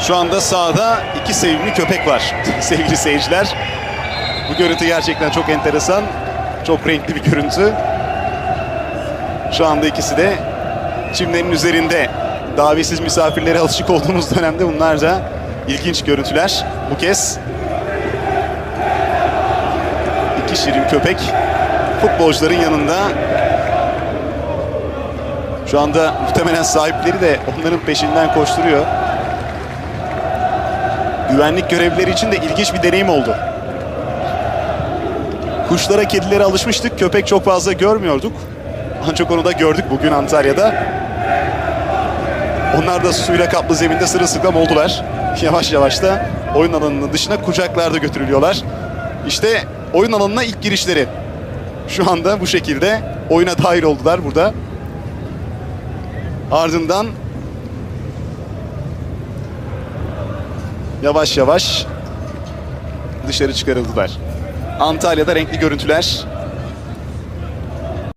Şu anda sahada iki sevimli köpek var sevgili seyirciler. Bu görüntü gerçekten çok enteresan. Çok renkli bir görüntü. Şu anda ikisi de çimlerin üzerinde. Davetsiz misafirlere alışık olduğumuz dönemde bunlar da ilginç görüntüler. Bu kez iki şirin köpek futbolcuların yanında. Şu anda muhtemelen sahipleri de onların peşinden koşturuyor. Güvenlik görevlileri için de ilginç bir deneyim oldu. Kuşlara, kedilere alışmıştık. Köpek çok fazla görmüyorduk. Ancak onu da gördük bugün Antalya'da. Onlar da suyla kaplı zeminde sırılsıklam oldular. Yavaş yavaş da oyun alanının dışına kucaklarda götürülüyorlar. İşte oyun alanına ilk girişleri. Şu anda bu şekilde oyuna dahil oldular burada. Ardından yavaş yavaş dışarı çıkarıldılar. Antalya'da renkli görüntüler